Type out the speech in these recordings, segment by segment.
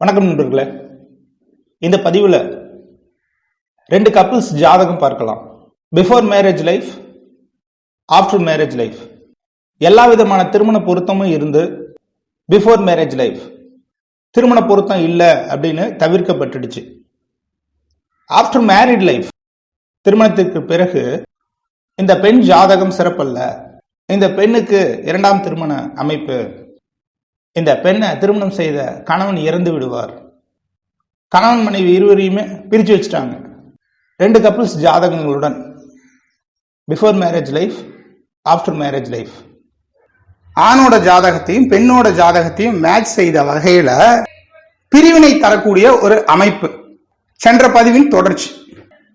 வணக்கம் நண்பர்களே. இந்த பதிவில் ரெண்டு கப்பிள்ஸ் ஜாதகம் பார்க்கலாம். Before marriage life after marriage life எல்லா விதமான திருமண பொருத்தமும் இருந்து பிஃபோர் மேரேஜ் லைஃப் திருமண பொருத்தம் இல்லை அப்படின்னு தவிர்க்கப்பட்டுடுச்சு. ஆஃப்டர் மேரிட் லைஃப் திருமணத்திற்கு பிறகு இந்த பெண் ஜாதகம் சிறப்பல்ல. இந்த பெண்ணுக்கு இரண்டாம் திருமண அமைப்பு இந்த பெண்ணை திருமணம் செய்த கணவன் இறந்து விடுவார். கணவன் மனைவி இருவரையுமே பிரித்து வச்சுட்டாங்க. ரெண்டு couples ஜாதகங்களுடன். Before marriage life after marriage life ஆணோட ஜாதகத்தையும் பெண்ணோட ஜாதகத்தையும் மேட்ச் செய்த வகையில பிரிவினை தரக்கூடிய ஒரு அமைப்பு. சென்ற பதிவின் தொடர்ச்சி.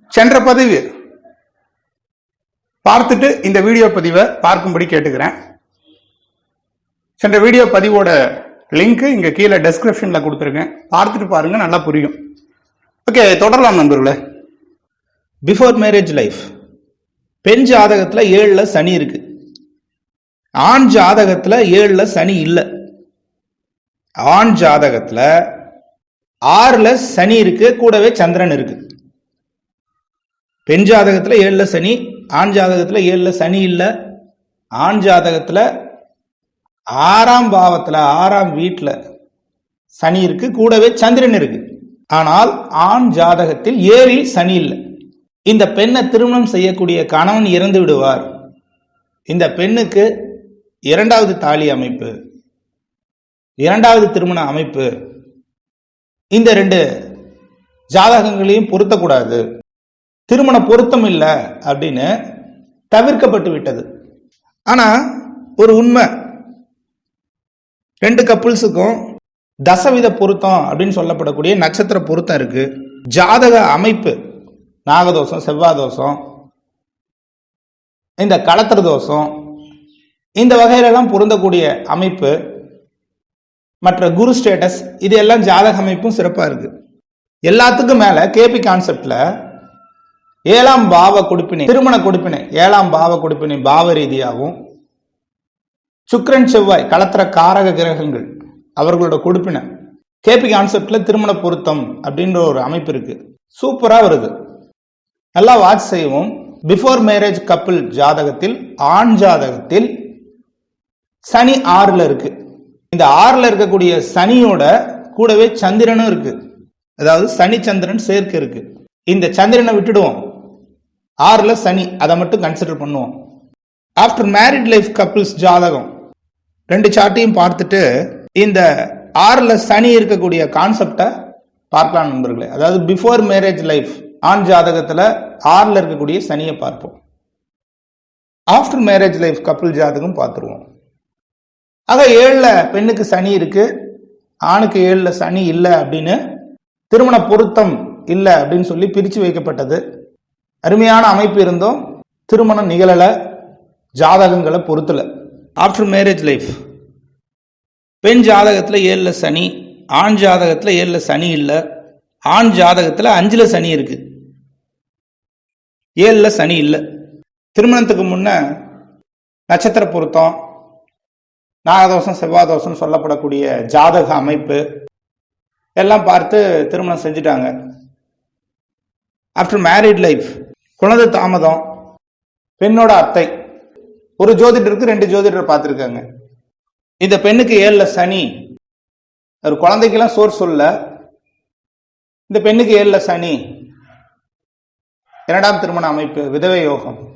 சென்ற பதிவு. பார்த்துட்டு இந்த வீடியோ பதிவை பார்க்கும்படி கேட்டுக்கிறேன். சென்ற வீடியோ பதிவோட லிங்க் இங்க கீழே டெஸ்கிரிப்ஷன்ல கொடுத்துருக்கேன். பார்த்துட்டு பாருங்க நல்லா புரியும். ஓகே தொடரலாம் நண்பர்களே. பிஃபோர் மேரேஜ் லைஃப் பெண் ஜாதகத்துல ஏழுல சனி இருக்கு. ஆண் ஜாதகத்துல ஏழுல சனி இல்லை. ஆண் ஜாதகத்துல ஆறுல சனி இருக்கு கூடவே சந்திரன் இருக்கு. பெண் ஜாதகத்துல ஏழுல சனி ஆண் ஜாதகத்துல ஏழுல சனி இல்லை. ஆண் ஜாதகத்துல ஆறாம் பாவத்துல ஆறாம் வீட்டுல சனி இருக்கு கூடவே சந்திரன் இருக்கு. ஆனால் ஆண் ஜாதகத்தில் ஏழில் சனி இல்லை. இந்த பெண்ணை திருமணம் செய்யக்கூடிய கணவன் இறந்து விடுவார். இந்த பெண்ணுக்கு இரண்டாவது தாலி அமைப்பு இரண்டாவது திருமண அமைப்பு. இந்த ரெண்டு ஜாதகங்களையும் பொருத்தக்கூடாது. திருமண பொருத்தம் இல்லை அப்படின்னு தவிர்க்கப்பட்டு விட்டது. ஆனா ஒரு உண்மை. ரெண்டு கப்புள்ஸுக்கும் தசவித பொருத்தம் அப்படின்னு சொல்லப்படக்கூடிய நட்சத்திர பொருத்தம் இருக்கு. ஜாதக அமைப்பு நாகதோஷம் செவ்வாய் தோஷம் இந்த களத்திர தோஷம் இந்த வகையிலெல்லாம் பொருந்தக்கூடிய அமைப்பு மற்ற குரு ஸ்டேட்டஸ் இது எல்லாம் ஜாதக அமைப்பும் சிறப்பாக இருக்கு. எல்லாத்துக்கும் மேலே கேபி கான்செப்டில் ஏழாம் பாவ கொடுப்பினை திருமண கொடுப்பினை ஏழாம் பாவ கொடுப்பினை பாவ ரீதியாகவும் சுக்கரன் செவ்வாய் கலத்திர காரக கிரகங்கள் அவர்களோட கொடுப்பின கேபி கான்செப்ட்ல திருமண பொருத்தம் அப்படின்ற ஒரு அமைப்பு இருக்கு. சூப்பரா வருது. நல்லா வாட்ச் செய்வோம் பிஃபோர் மேரேஜ் கப்பிள் ஜாதகத்தில் ஆண் ஜாதகத்தில் சனி ஆறுல இருக்கு. இந்த ஆறுல இருக்கக்கூடிய சனியோட கூடவே சந்திரனும் இருக்கு. அதாவது சனி சந்திரன் சேர்க்கை இருக்கு. இந்த சந்திரனை விட்டுடுவோம். ஆறுல சனி அதை மட்டும் கன்சிடர் பண்ணுவோம். ஆஃப்டர் மேரிட் லைஃப் கப்பிள்ஸ் ஜாதகம் ரெண்டு சார்ட்டையும் பார்த்துட்டு இந்த ஆறில் சனி இருக்கக்கூடிய கான்செப்டை பார்க்கலாம் நண்பர்களே. அதாவது பிஃபோர் மேரேஜ் லைஃப் ஆண் ஜாதகத்தில் ஆறில் இருக்கக்கூடிய சனியை பார்ப்போம். ஆஃப்டர் மேரேஜ் லைஃப் கப்பிள் ஜாதகம் பார்த்துருவோம். ஆக ஏழில் பெண்ணுக்கு சனி இருக்கு ஆணுக்கு ஏழில் சனி இல்லை அப்படின்னு திருமண பொருத்தம் இல்லை அப்படின்னு சொல்லி பிரித்து வைக்கப்பட்டது. அருமையான அமைப்பு இருந்தும். திருமணம் நிகழலை. ஜாதகங்களை பொறுத்தல. ஆஃப்டர் மேரேஜ் லைஃப் பெண் ஜாதகத்தில் ஏழில் சனி ஆண் ஜாதகத்தில் ஏழில் சனி இல்லை. ஆண் ஜாதகத்தில் அஞ்சில் சனி இருக்கு. ஏழில் சனி இல்லை. திருமணத்துக்கு முன்ன நட்சத்திர பொருத்தம் நாகதோஷம் செவ்வாதோஷம் சொல்லப்படக்கூடிய ஜாதக அமைப்பு எல்லாம் பார்த்து திருமணம் செஞ்சுட்டாங்க. ஆஃப்டர் மேரிட் லைஃப் குழந்தை தாமதம். பெண்ணோட அத்தை. ஒரு ஜோதிடருக்கு ரெண்டு ஜோதிடர் பார்த்துருக்காங்க. இந்த பெண்ணுக்கு ஏழுல சனி. ஒரு குழந்தைக்கெல்லாம் சோர் சொல்ல இந்த பெண்ணுக்கு ஏழுல சனி. இரண்டாம் திருமண அமைப்பு விதவை யோகம்.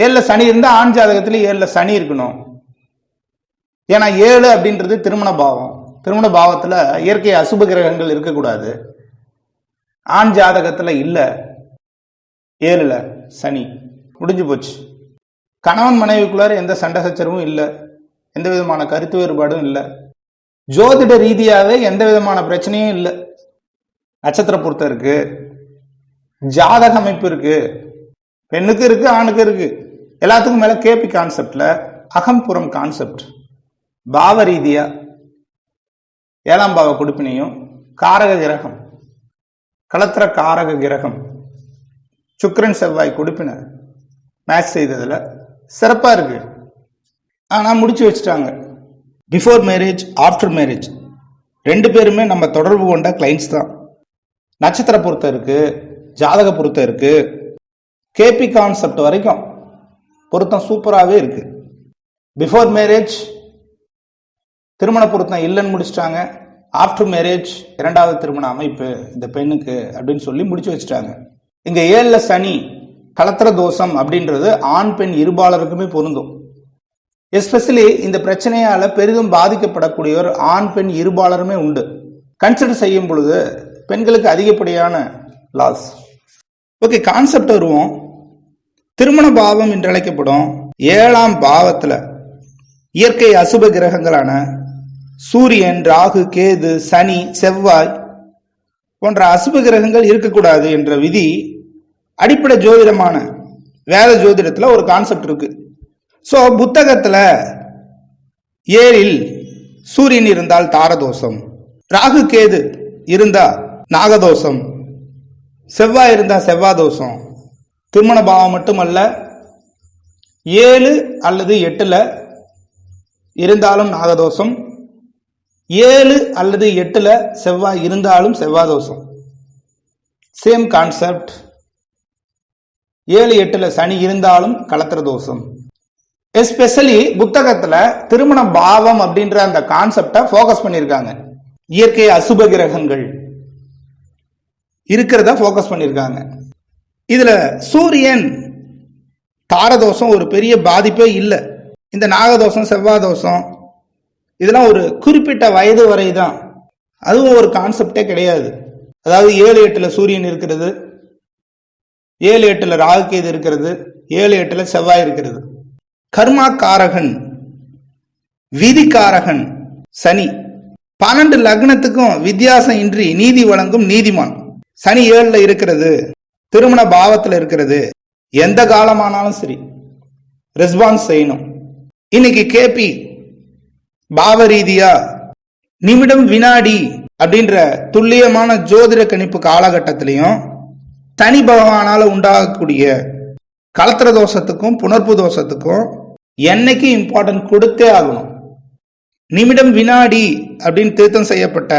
ஏழுல சனி இருந்தால் ஆண் ஜாதகத்தில் ஏழுல சனி இருக்கணும். ஏன்னா ஏழு அப்படின்றது திருமண பாவம். திருமண பாவத்தில் இயற்கை அசுப கிரகங்கள் இருக்கக்கூடாது. ஆண் ஜாதகத்தில் இல்லை. ஏழில் சனி. முடிஞ்சு போச்சு. கணவன் மனைவிக்குள்ளார எந்த சண்டை சச்சரவும் இல்லை. எந்த விதமான கருத்து வேறுபாடும் இல்லை. ஜோதிட ரீதியாகவே எந்த விதமான பிரச்சனையும் இல்லை. நட்சத்திர பொருத்தம் இருக்கு. ஜாதக அமைப்பு இருக்கு. பெண்ணுக்கு இருக்கு ஆணுக்கு இருக்கு. எல்லாத்துக்கும் மேல கேபி கான்செப்ட்ல அகம்புறம் கான்செப்ட் பாவ ரீதியா. ஏழாம் பாவ கொடுப்பினையும் காரக கிரகம். களத்திர காரக கிரகம். சுக்கரன் செவ்வாய் கொடுப்பின மேட்ச் செய்ததுல சிறப்பாக இருக்கு. ஆனால் முடிச்சு வச்சுட்டாங்க. பிஃபோர் மேரேஜ் ஆஃப்டர் மேரேஜ் ரெண்டு பேருமே நம்ம தொடர்பு கொண்ட கிளைண்ட்ஸ் தான். நட்சத்திர பொருத்தம் இருக்கு ஜாதக பொருத்தம் இருக்கு. கேபி கான்செப்ட் வரைக்கும் பொருத்தம் சூப்பராகவே இருக்கு. பிஃபோர் மேரேஜ் திருமண பொருத்தம் இல்லைன்னு முடிச்சிட்டாங்க. ஆஃப்டர் மேரேஜ் இரண்டாவது திருமண அமைப்பு இந்த பெண்ணுக்கு அப்படின்னு சொல்லி முடிச்சு வச்சுட்டாங்க. இங்கே ஏழில் சனி கலத்திர தோஷம் அப்படின்றது ஆண் பெண் இருபாலருக்குமே பொருந்தும். எஸ்பெஷலி இந்த பிரச்சனையால பெரிதும் பாதிக்கப்படக்கூடியவர் ஆண் பெண் இருபாலருமே உண்டு. கன்சிடர் செய்யும் பொழுது பெண்களுக்கு அதிகப்படியான லாஸ் ஓகே கான்செப்ட் வருவோம். திருமண பாவம் என்று அழைக்கப்படும் ஏழாம் பாவத்தில் இயற்கை அசுப கிரகங்களான சூரியன் ராகு கேது சனி செவ்வாய் போன்ற அசுப கிரகங்கள் இருக்கக்கூடாது என்ற விதி அடிப்படை ஜோதிடமான வேத ஜோதிடத்தில் ஒரு கான்செப்ட் இருக்கு. ஸோ புத்தகத்தில் ஏரில் சூரியன் இருந்தால் தாரதோஷம் ராகு கேது இருந்தா நாகதோஷம் செவ்வாய் இருந்தா செவ்வாதோஷம் திருமண பாவம் மட்டுமல்ல ஏழு அல்லது எட்டில் இருந்தாலும் நாகதோஷம் ஏழு அல்லது எட்டில் செவ்வாய் இருந்தாலும் செவ்வாய் தோஷம் சேம் கான்செப்ட் ஏழு எட்டுல சனி இருந்தாலும் கலத்திர தோஷம். எஸ்பெஷலி புத்தகத்துல திருமண பாவம் அப்படின்ற அந்த கான்செப்டை ஃபோக்கஸ் பண்ணியிருக்காங்க. இயற்கை அசுப கிரகங்கள் இருக்கிறத ஃபோக்கஸ் பண்ணியிருக்காங்க. இதுல சூரியன் தாரதோஷம் ஒரு பெரிய பாதிப்பே இல்லை. இந்த நாகதோஷம் செவ்வாய் தோஷம் இதெல்லாம் ஒரு குறிப்பிட்ட வயது வரை தான் அதுவும் ஒரு கான்செப்டே கிடையாது. அதாவது ஏழு எட்டுல சூரியன் இருக்கிறது ஏழு எட்டுல ராகுகேது இருக்கிறது. ஏழு எட்டுல செவ்வாய் இருக்கிறது. கர்மா காரகன் விதிகாரகன் சனி. பன்னெண்டு லக்னத்துக்கும் வித்தியாசம் இன்றி நீதி வழங்கும் நீதிமான். சனி ஏழுல இருக்கிறது. திருமண பாவத்துல இருக்கிறது. எந்த காலமானாலும் சரி. ரெஸ்பான்ஸ் செய்யணும். இன்னைக்கு கேபி பாவரீதியா நிமிடம் வினாடி அப்படின்ற துல்லியமான ஜோதிட கணிப்பு காலகட்டத்திலையும் தனி பகவானால் உண்டாகக்கூடிய கலத்திர தோஷத்துக்கும் புணர்ப்பு தோஷத்துக்கும் என்னைக்கு இம்பார்ட்டன்ட் கொடுத்தே ஆகணும். நிமிடம் வினாடி அப்படின்னு திருத்தம் செய்யப்பட்ட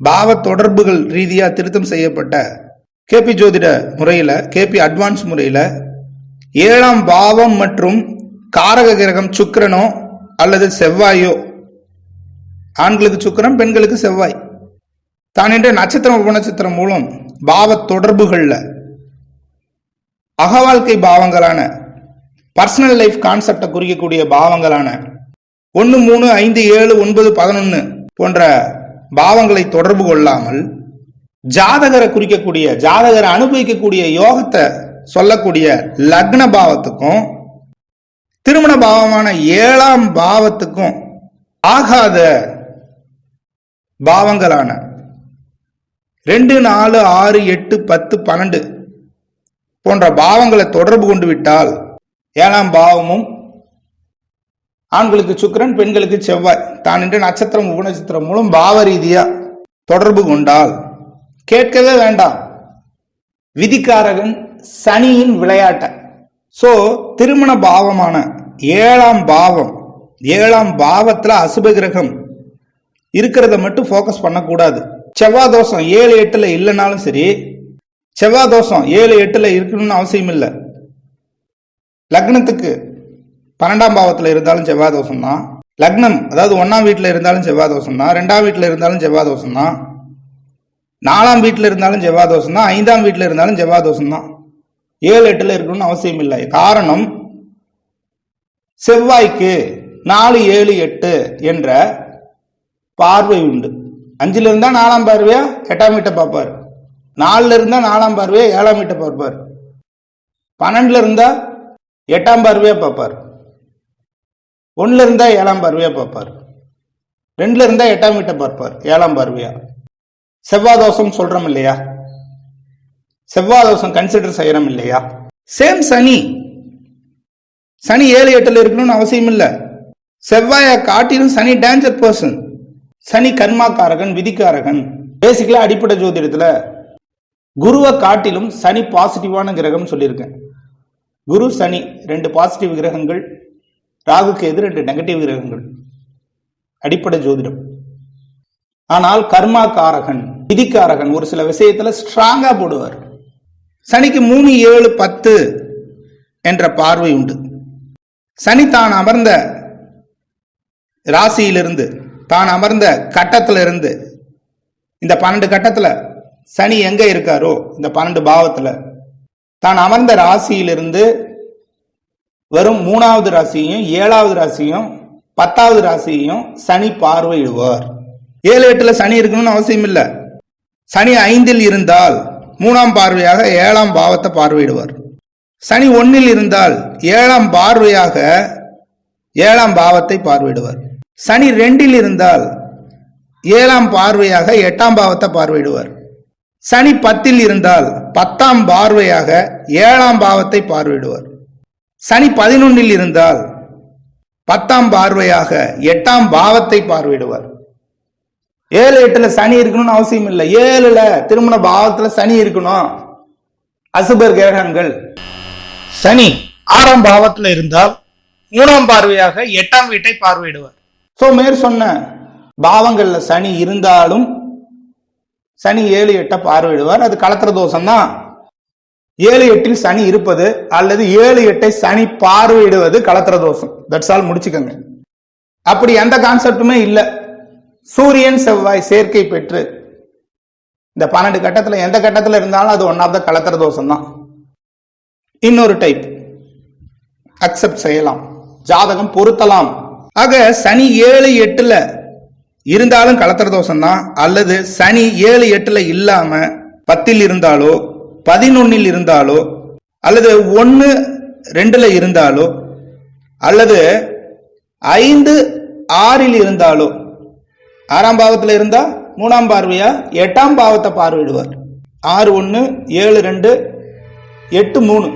பாவ தொடர்புகள் ரீதியாக திருத்தம் செய்யப்பட்ட கேபி ஜோதிட முறையில் கேபி அட்வான்ஸ் முறையில் ஏழாம் பாவம் மற்றும் காரக கிரகம் சுக்கிரனோ அல்லது செவ்வாயோ ஆண்களுக்கு சுக்கரம் பெண்களுக்கு செவ்வாய். தான் என்ற நட்சத்திரம் உபநட்சத்திரம் மூலம் பாவ தொடர்புகள்ல அகவாழ்க்கை பாவங்களான பர்சனல் லைஃப் கான்செப்டை குறிக்கக்கூடிய பாவங்களான ஒன்று மூணு ஐந்து ஏழு ஒன்பது பதினொன்று போன்ற பாவங்களை தொடர்பு கொள்ளாமல் ஜாதகரை குறிக்கக்கூடிய ஜாதகரை அனுபவிக்கக்கூடிய யோகத்தை சொல்லக்கூடிய லக்ன பாவத்துக்கும் திருமண பாவமான ஏழாம் பாவத்துக்கும் ஆகாத பாவங்களான ரெண்டு நாலு ஆறு எட்டு பத்து பன்னெண்டு போன்ற பாவங்களை தொடர்பு கொண்டு விட்டால் ஏழாம் பாவமும் ஆண்களுக்கு சுக்கரன் பெண்களுக்கு செவ்வாய். தான் என்ற நட்சத்திரம் உபநட்சத்திரம் மூலம் பாவ ரீதியா தொடர்பு கொண்டால் கேட்கவே வேண்டாம். விதிக்காரகன் சனியின் விளையாட்ட. சோ திருமண பாவமான ஏழாம் பாவம் ஏழாம் பாவத்துல அசுப கிரகம் இருக்கிறத மட்டும் ஃபோக்கஸ் பண்ணக்கூடாது. செவ்வாய் தோஷம் ஏழு எட்டுல இல்லைனாலும் சரி செவ்வாய் தோஷம் ஏழு எட்டுல இருக்கணும்னு அவசியம் இல்லை. லக்னத்துக்கு பன்னெண்டாம் பாவத்தில் இருந்தாலும் செவ்வாய் தோஷம் தான் லக்னம் அதாவது ஒன்றாம் வீட்டில் இருந்தாலும் செவ்வாய் தோஷம் தான் ரெண்டாம் வீட்டில் இருந்தாலும் செவ்வாய் தோஷம் தான் நாலாம் வீட்டில் இருந்தாலும் செவ்வாய் தோஷம் தான் ஐந்தாம் வீட்டில் இருந்தாலும் செவ்வாய் தோஷம் தான் ஏழு எட்டில் இருக்கணும்னு அவசியம் இல்லை. காரணம் செவ்வாய்க்கு நாலு ஏழு எட்டு என்ற பார்வை உண்டு. அஞ்சுல இருந்தா நாலாம் பார்வையா? எட்டாம் வீட்டை பார்ப்பார். நாலுல இருந்தா நாலாம் பார்வையா? ஏழாம் வீட்டை பார்ப்பார். பன்னெண்டுல இருந்தா எட்டாம் பார்வையா பார்ப்பார். ஒன்னுல இருந்தா ஏழாம் பார்வையா பார்ப்பார். ரெண்டுல இருந்தா எட்டாம் வீட்டை பார்ப்பார். ஏழாம் பார்வையா. செவ்வாய் தோஷம் சொல்றோம் இல்லையா? செவ்வாய் தோஷம் கன்சிடர் செய்யறோம் இல்லையா? சேம் சனி. சனி ஏழு எட்டுல இருக்கணும்னு அவசியம் இல்லை செவ்வாயை காட்டிலும் சனி டேஞ்சர் பர்சன் சனி கர்மாக்காரகன் விதிக்காரகன். பேசிக்கலா அடிப்படை ஜோதிடத்துல குருவை காட்டிலும் சனி பாசிட்டிவான கிரகம் சொல்லியிருக்கேன். குரு சனி ரெண்டு பாசிட்டிவ் கிரகங்கள் ராகுக்கு எதிர் ரெண்டு நெகட்டிவ் கிரகங்கள். அடிப்படை ஜோதிடம். ஆனால் கர்மா காரகன் விதிக்காரகன் ஒரு சில விஷயத்துல ஸ்ட்ராங்கா போடுவார். சனிக்கு மூணு ஏழு பத்து என்ற பார்வை உண்டு. சனி தான் அமர்ந்த ராசியிலிருந்து தான் அமர்ந்த கட்டத்திலிருந்து இந்த பன்னெண்டு கட்டத்துல சனி எங்க இருக்காரோ இந்த பன்னெண்டு பாவத்துல தான் அமர்ந்த ராசியிலிருந்து வெறும் மூணாவது ராசியையும் ஏழாவது ராசியும் பத்தாவது ராசியையும் சனி பார்வையிடுவார். ஏழு எட்டுல சனி இருக்கணும்னு அவசியம் இல்லை. சனி ஐந்தில் இருந்தால் மூணாம் பார்வையாக ஏழாம் பாவத்தை பார்வையிடுவார். சனி ஒன்னில் இருந்தால் ஏழாம் பார்வையாக ஏழாம் பாவத்தை பார்வையிடுவார். சனி ரெண்டில் இருந்தால் ஏழாம் பார்வையாக எட்டாம் பாவத்தை பார்வையிடுவார். சனி பத்தில் இருந்தால் பத்தாம் பார்வையாக ஏழாம் பாவத்தை பார்வையிடுவார். சனி பதினொன்னில் இருந்தால் பத்தாம் பார்வையாக எட்டாம் பாவத்தை பார்வையிடுவார். ஏழு எட்டுல சனி இருக்கணும்னு அவசியம் இல்லை. ஏழுல திருமண பாவத்துல சனி இருக்கணும். அசுபர் கிரகங்கள். சனி ஆறாம் பாவத்துல இருந்தால் மூணாம் பார்வையாக எட்டாம் வீட்டை பார்வையிடுவார். ஸோ மேற் சொன்ன பாவங்கள்ல சனி இருந்தாலும் சனி ஏழு எட்டை பார்வையிடுவார். அது கலத்திர தோஷம் தான் ஏழு எட்டில் சனி இருப்பது அல்லது ஏழு எட்டை சனி பார்வையிடுவது கலத்திர தோஷம். தட்ஸ் ஆல் முடிச்சுக்கோங்க. அப்படி எந்த கான்செப்டுமே இல்லை. சூரியன் செவ்வாய் சேர்க்கை பெற்று இந்த பன்னெண்டு கட்டத்தில் எந்த கட்டத்தில் இருந்தாலும் அது ஒன் ஆஃப் த கலத்திர தோஷம் தான் இன்னொரு டைப் அக்செப்ட் செய்யலாம். ஜாதகம் பொருத்தலாம். ஆக சனி ஏழு எட்டுல இருந்தாலும் கலத்திர தோஷம் தான் அல்லது சனி ஏழு எட்டுல இல்லாம பத்தில் இருந்தாலோ பதினொன்னில் இருந்தாலோ அல்லது ஒன்று ரெண்டுல இருந்தாலோ அல்லது ஐந்து ஆறில் இருந்தாலோ ஆறாம் பாவத்தில் இருந்தா மூணாம் பார்வையா எட்டாம் பாவத்தை பார்வையிடுவார். ஆறு ஒன்று ஏழு ரெண்டு எட்டு மூணு.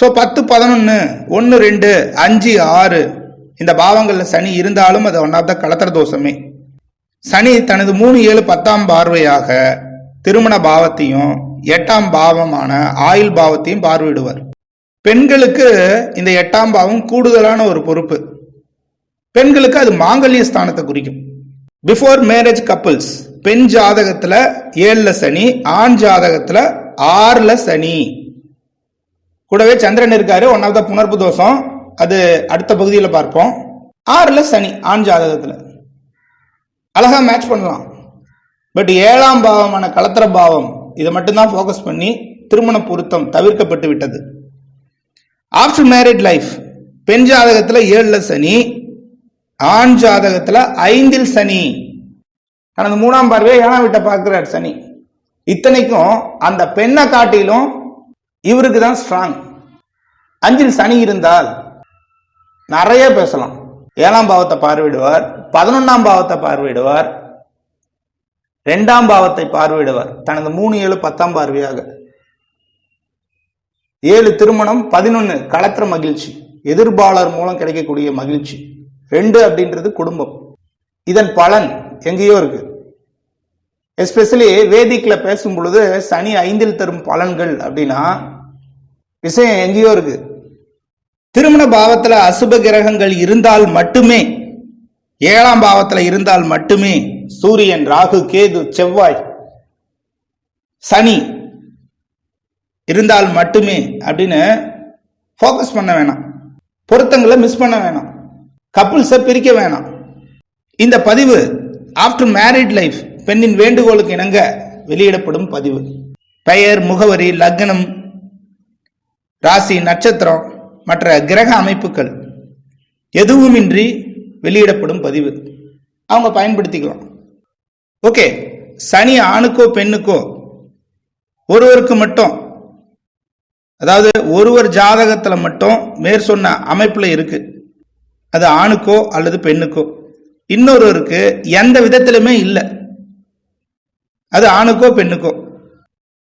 ஸோ பத்து பதினொன்று ஒன்று ரெண்டு அஞ்சு ஆறு இந்த பாவங்களில் சனி இருந்தாலும் அது ஒன் ஆஃப் த கலத்திர தோஷமே. சனி தனது மூணு ஏழு பத்தாம் பார்வையாக திருமண பாவத்தையும் எட்டாம் பாவமான ஆயுள் பாவத்தையும் பார்வையிடுவார். பெண்களுக்கு இந்த எட்டாம் பாவம் கூடுதலான ஒரு பொறுப்பு. பெண்களுக்கு அது மாங்கல்ய ஸ்தானத்தை குறிக்கும். பிஃபோர் மேரேஜ் கப்புள்ஸ் பெண் ஜாதகத்தில் ஏழில் சனி ஆண் ஜாதகத்தில் ஆறில் சனி. கூடவே சந்திரன் இருக்காரு ஒன் ஆஃப் த புணர்ப்பு தோஷம். அது அடுத்த பகுதியில் பார்ப்போம். ஆறில் சனி ஆண் ஜாதகத்தில். அழகா மேட்ச் பண்ணலாம். பட் ஏழாம் பாவமான கலத்திர பாவம் இதை மட்டும்தான் ஃபோக்கஸ் பண்ணி திருமண பொருத்தம் தவிர்க்கப்பட்டு விட்டது. ஆஃப்டர் மேரிட் லைஃப் பெண் ஜாதகத்தில் ஏழில் சனி ஆண் ஜாதகத்தில் ஐந்தில் சனி. கடந்த மூணாம் பார்வையை ஏழாம் வீட்டை பார்க்கிறார் சனி. இத்தனைக்கும் அந்த பெண்ணை காட்டிலும் இவருக்கு தான் ஸ்ட்ராங் அஞ்சில் சனி இருந்தால் நிறைய பேசலாம். ஏழாம் பாவத்தை பார்வையிடுவார் பதினொன்னாம் பாவத்தை பார்வையிடுவார் ரெண்டாம் பாவத்தை பார்வையிடுவார். தனது மூணு ஏழு பத்தாம் பார்வையாக. ஏழு திருமணம் பதினொன்று களத்திர மகிழ்ச்சி. எதிர்பாளர் மூலம் கிடைக்கக்கூடிய மகிழ்ச்சி. ரெண்டு அப்படின்றது குடும்பம். இதன் பலன் எங்கேயோ இருக்கு. எஸ்பெஷலி வேதிக்கில் பேசும் பொழுது சனி ஐந்தில் தரும் பலன்கள் அப்படின்னா விஷயம் எங்கேயோ இருக்குது திருமண பாவத்தில் அசுப கிரகங்கள் இருந்தால் மட்டுமே ஏழாம் பாவத்தில் இருந்தால் மட்டுமே சூரியன் ராகு கேது செவ்வாய் சனி இருந்தால் மட்டுமே அப்படின்னு ஃபோக்கஸ் பண்ண வேணாம். பொருத்தங்களை மிஸ் பண்ண வேணாம். கப்புள்ஸை பிரிக்க வேணாம். இந்த பதிவு ஆஃப்டர் மேரிட் லைஃப் பெண்ணின் வேண்டுகோளுக்கு இணங்க வெளியிடப்படும் பதிவு. பெயர் முகவரி லக்னம் ராசி நட்சத்திரம். மற்ற கிரக அமைப்புகள் எதுவுமின்றி வெளியிடப்படும் பதிவு. அவங்க பயன்படுத்திக்கலாம். ஓகே சனி ஆணுக்கோ பெண்ணுக்கோ ஒருவருக்கு மட்டும் அதாவது ஒருவர் ஜாதகத்தில் மட்டும் மேற் சொன்ன அமைப்பில் இருக்கு. அது ஆணுக்கோ அல்லது பெண்ணுக்கோ. இன்னொருவருக்கு எந்த விதத்திலுமே இல்லை. அது ஆணுக்கோ பெண்ணுக்கோ.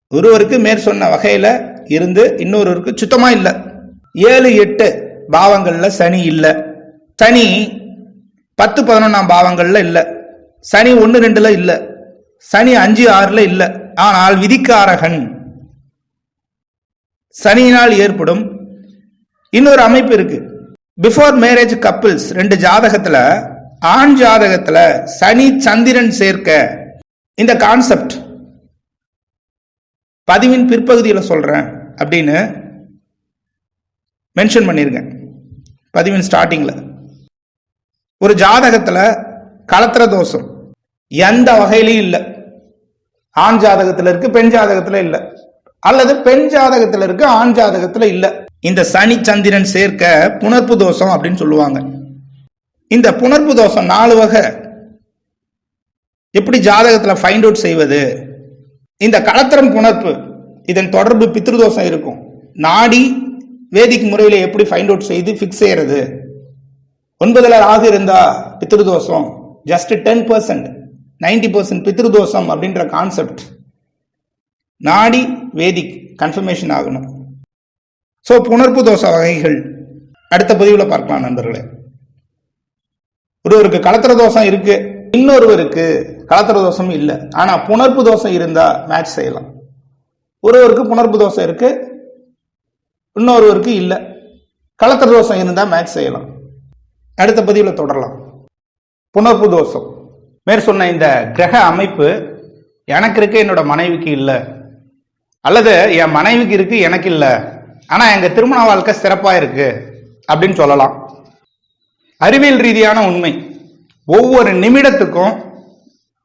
ஒருவருக்கு மேற் சொன்ன வகையில் இருந்து இன்னொருவருக்கு சுத்தமாக இல்லை. ஏழு எட்டு பாவங்கள்ல சனி இல்லை. சனி பத்து பதினொன்னாம் பாவங்கள்ல இல்லை. சனி ஒன்று ரெண்டுல இல்லை. சனி அஞ்சு ஆறுல இல்லை. ஆனால் விதிக்காரகன். சனியினால் ஏற்படும் இன்னொரு அமைப்பு இருக்கு. பிஃபோர் மேரேஜ் கப்பிள்ஸ் ரெண்டு ஜாதகத்துல ஆண் ஜாதகத்துல சனி சந்திரன் சேர்க்க இந்த கான்செப்ட் பதிவின் பிற்பகுதியில் சொல்றேன் அப்படின்னு மென்ஷன் பண்ணியிருக்கேன் பதிவின் ஸ்டார்டிங்கில் ஒரு ஜாதகத்தில் கலத்திர தோஷம். எந்த வகையிலையும் இல்லை. ஆண் ஜாதகத்தில் இருக்கு பெண் ஜாதகத்தில் இல்லை. அல்லது பெண் ஜாதகத்தில் இருக்கு ஆண் ஜாதகத்தில் இல்லை. இந்த சனி சந்திரன் சேர்க்க புணர்ப்பு தோஷம் அப்படின்னு சொல்லுவாங்க. இந்த புணர்ப்பு தோஷம் நாலு வகை. எப்படி ஜாதகத்தில் ஃபைண்ட் அவுட் செய்வது? இந்த கலத்திரம் புணர்ப்பு இதன் தொடர்பு பித்ருதோஷம் இருக்கும். நாடி வேதிக் முறையில் எப்படி ஃபைண்ட் அவுட் செய்து ஃபிக்ஸ் செய்யறது? ஒன்பதுல ராகு இருந்தா பித்திருதோஷம் just ten percent ninety percent பித்திருதோஷம் அப்படின்ற கான்செப்ட் நாடி வேதிக் கன்ஃபர்மேஷன் ஆகணும். ஸோ புணர்ப்பு தோஷ வகைகள். அடுத்த பதிவில் பார்க்கலாம் நண்பர்களே. ஒருவருக்கு கலத்திர தோஷம் இருக்கு இன்னொருவருக்கு கலத்திர தோஷம் இல்லை. ஆனால் புணர்ப்பு தோஷம் இருந்தால் மேட்ச் செய்யலாம். ஒருவருக்கு புணர்ப்பு தோஷம் இருக்கு இன்னொருவருக்கு இல்லை. கலத்திர தோஷம் இருந்தால் மேட்ச் செய்யலாம். அடுத்த பதிவில் தொடரலாம். புணர்ப்பு தோஷம். மேற் சொன்ன இந்த கிரக அமைப்பு எனக்கு இருக்கு என்னோட மனைவிக்கு இல்லை. அல்லது என் மனைவிக்கு இருக்கு எனக்கு இல்லை. ஆனால் எங்கள் திருமண வாழ்க்கை சிறப்பாக இருக்கு அப்படின்னு சொல்லலாம். அறிவியல் ரீதியான உண்மை. ஒவ்வொரு நிமிடத்துக்கும்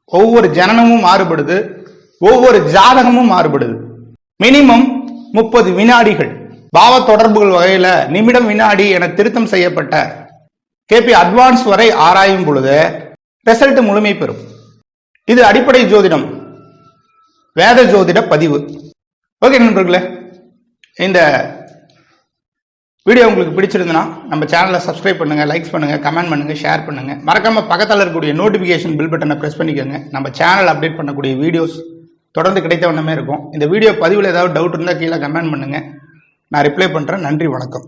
ஒவ்வொரு ஜனனமும் மாறுபடுது. ஒவ்வொரு ஜாதகமும் மாறுபடுது. மினிமம் முப்பது வினாடிகள். பாவ தொடர்புகள் வகையில நிமிடம் வினாடி என திருத்தம் செய்யப்பட்ட கேபி அட்வான்ஸ் வரை ஆராயும் பொழுது ரிசல்ட் முழுமை பெறும். இது அடிப்படை ஜோதிடம். வேத ஜோதிட பதிவு. ஓகே நண்பர்களே இந்த வீடியோ உங்களுக்கு பிடிச்சிருந்தனா நம்ம சேனலை சப்ஸ்கிரைப் பண்ணுங்க லைக்ஸ் பண்ணுங்க கமெண்ட் பண்ணுங்க ஷேர் பண்ணுங்க. மறக்காம பக்கத்தில் இருக்கக்கூடிய நோட்டிஃபிகேஷன் பில் பட்டனை பிரஸ் பண்ணிக்கோங்க. நம்ம சேனல் அப்டேட் பண்ணக்கூடிய வீடியோஸ் தொடர்ந்து கிடைத்த வண்ணமே இருக்கும். இந்த வீடியோ பதிவில் ஏதாவது டவுட் இருந்தால் கீழே கமெண்ட் பண்ணுங்கள் நான் ரிப்ளை பண்ணுறேன் நன்றி வணக்கம்.